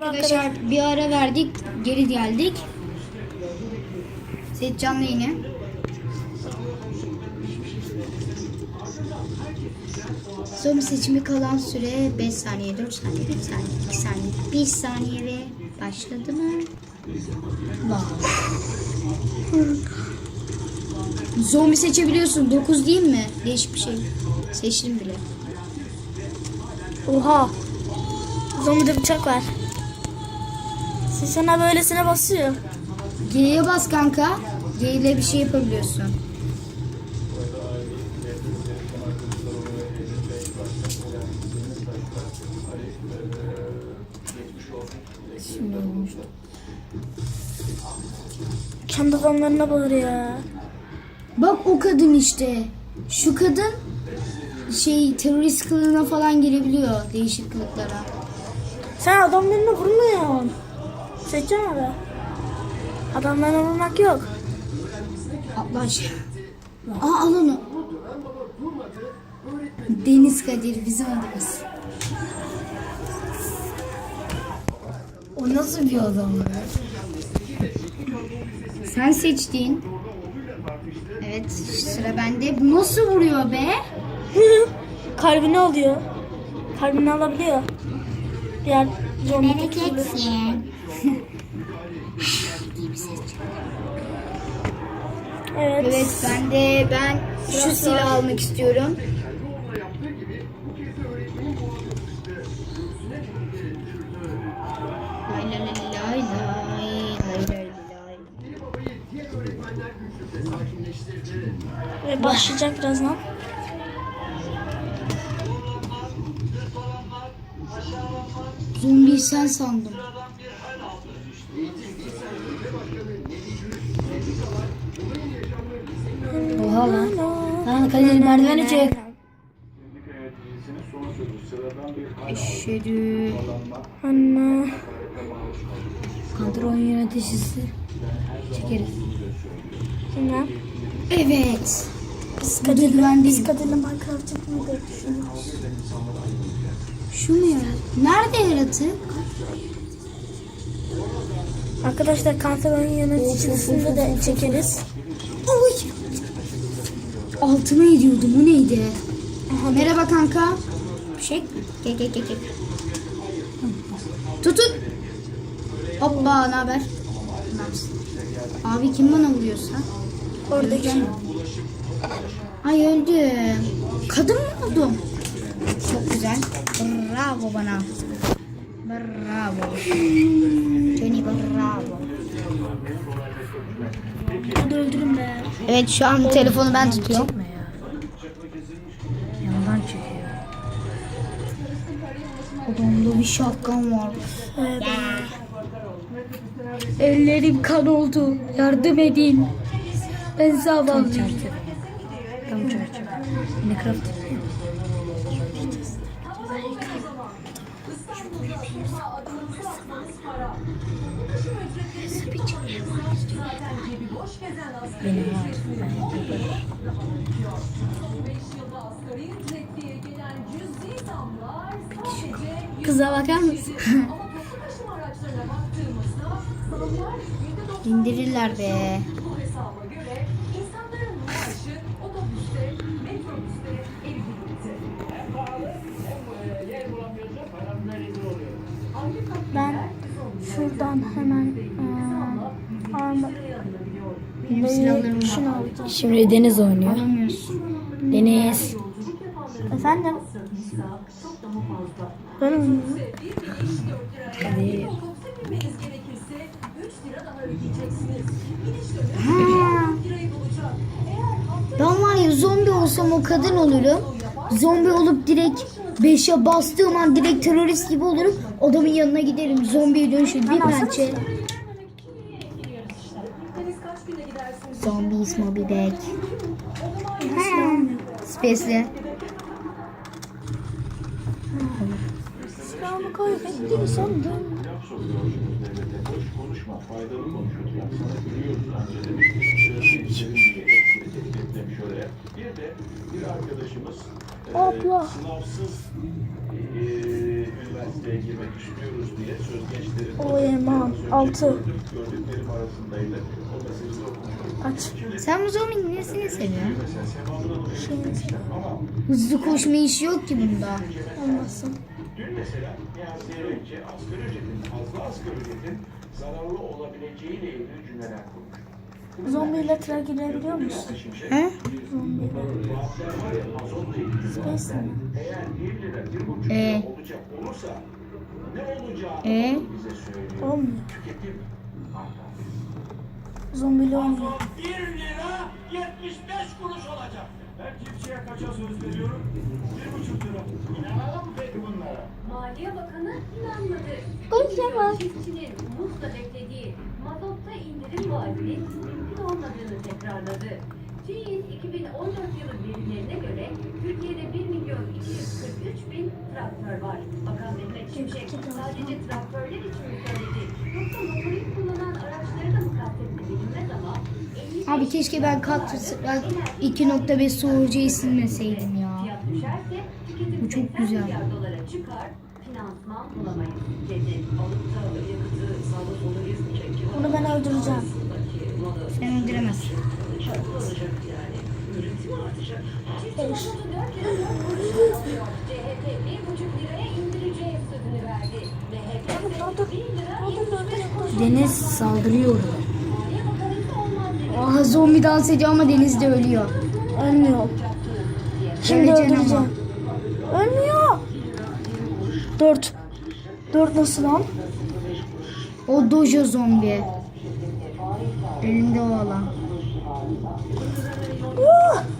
Arkadaşlar bir ara verdik, geri geldik. Set canlı yine. Son seçimi kalan süre 5 saniye, 4 saniye, 1 saniye, 2 saniye, 1 saniye ve başladı mı? Zombi seçebiliyorsun. 9 değil mi? Değişik bir şey. Seçtim bile. Oha. Zombide bıçak var. Sana böylesine basıyor. G'ye bas kanka. G ile bir şey yapabiliyorsun. Şimdi olmuştu. Kendi adamlarına bağırıyor ya. Bak o kadın işte. Şu kadın şey terörist kılığına falan girebiliyor değişik kılıklara. Sen adamlarına vurmuyorsun. Seçeceğim abi. Adamlarına vurmak yok. Atla aşağı. Aa al onu. Deniz Kadir bizim adımız. O nasıl bir adam ya? Sen seçtin. Evet sıra bende. Bu nasıl vuruyor be? Kalbini alıyor. Kalbini alabiliyor. Diğer Evet. Evet ben de ben şu silahı almak istiyorum. Ve başlayacak birazdan. Zombi sen sandım. Oha lan. Lan Kadir merdiveni çek. Eşhedü. Anne. Kadron yöneticisi. Çekeriz. Şimdi Evet. biz ben biz. Kadir'le Minecraft yapmayı da düşünüyoruz. Şu mu ya? Nerede yaratık? Arkadaşlar kanseron yöneticisinde de çekeriz. Oy. Altıma ediyordum. O neydi? Merhaba kanka. Şey. Gel gel gel gel. Tutun. Hoppa ne haber? Abi kim bana vuruyorsa? Oradaki. Ay öldüm. Kadın mı oldum? Çok güzel. Bravo bana. Bravo. Johnny bravo. Hadi öldürün be. Evet şu an telefonu ben tutuyorum. Yandan çekiyor. Odamda bir şapkam var. Evet. Ellerim kan oldu. Yardım edin. Ben zavallıyım. Çerçeve. Tam çerçeve. Minecraft. Benim. Kıza bakar mısın? İndirirler be. Şuradan hemen aa, arma Benim silahlarım var. şunu alacağım. Şimdi Deniz oynuyor. Alamıyorsun. Deniz. Efendim? Ben oynuyorum. Hadi. Ha. Ben var ya zombi olsam o kadın olurum. Zombi olup direkt 5'e bastığım an direkt terörist gibi olurum. Adamın yanına giderim. Zombiye dönüşür. Bir pençe. Zombies Moby Back. Space'le. Silahımı koy. Bekliyor sandım. konuşma faydalı konuşulacak. Sana ancak demiş oraya. Bir de arkadaşımız e, Abla. sınavsız e, üniversiteye girmek istiyoruz diye söz geçti O Eman. 6. gördüklerim arasındaydı. O mesajı okumuştum. Aç. Sen bu zombinin nesini seviyorsun? Mesela Sema'nın da Şeyiniz ama Hızlı koşma işi yok ki bunda. olmasın. dün mesela Nihat Zeybekçi asgari ücretin, fazla asgari ücretin zararlı olabileceğiyle ilgili cümleler kurmuş. Zombiyle tren girebiliyor musun? He? Zombiyle. Space mi? Eğer 1 lira, 1,5 lira Ee? olacak olursa ne olacağını Ee? Olmuyor. Zombiyle oynuyor. 1 lira 75 kuruş olacak. Ben çiftçiye kaça söz veriyorum? 1,5 lira. İnanalım peki bunlara? Maliye Bakanı inanmadı. Konuşamaz. Çiftçinin umutla beklediği mazotta indirim vaadinin mümkün olmadığını tekrarladı. TÜİ'nin 2014 yılı verilerine göre Türkiye'de 1 milyon 243 bin traktör var. Bakan Mehmet Şimşek sadece traktörler için mi söyledi? Yoksa motorik kullanan araçları da mı kastetti bilinmez ama 55 Abi keşke ben Counter 2.5 soğucuyu silmeseydim ya. Bu çok 80 güzel. çıkar, finansman bulamayız dedi. Alıp da yakıtı gezmeyecek ki. Onu ben öldüreceğim. Sen öldüremezsin. Beş. CHP 1,5 liraya indireceğiz sözünü verdi. MHP 1 lira 75 kuruş. Deniz saldırıyor. Aha zombi dans ediyor ama denizde ölüyor. Ölmüyor. Şimdi Öleceksin öldüreceğim. Ölmüyor. 4. 4 nasıl lan? O dojo zombi. Elinde o alan. Uh!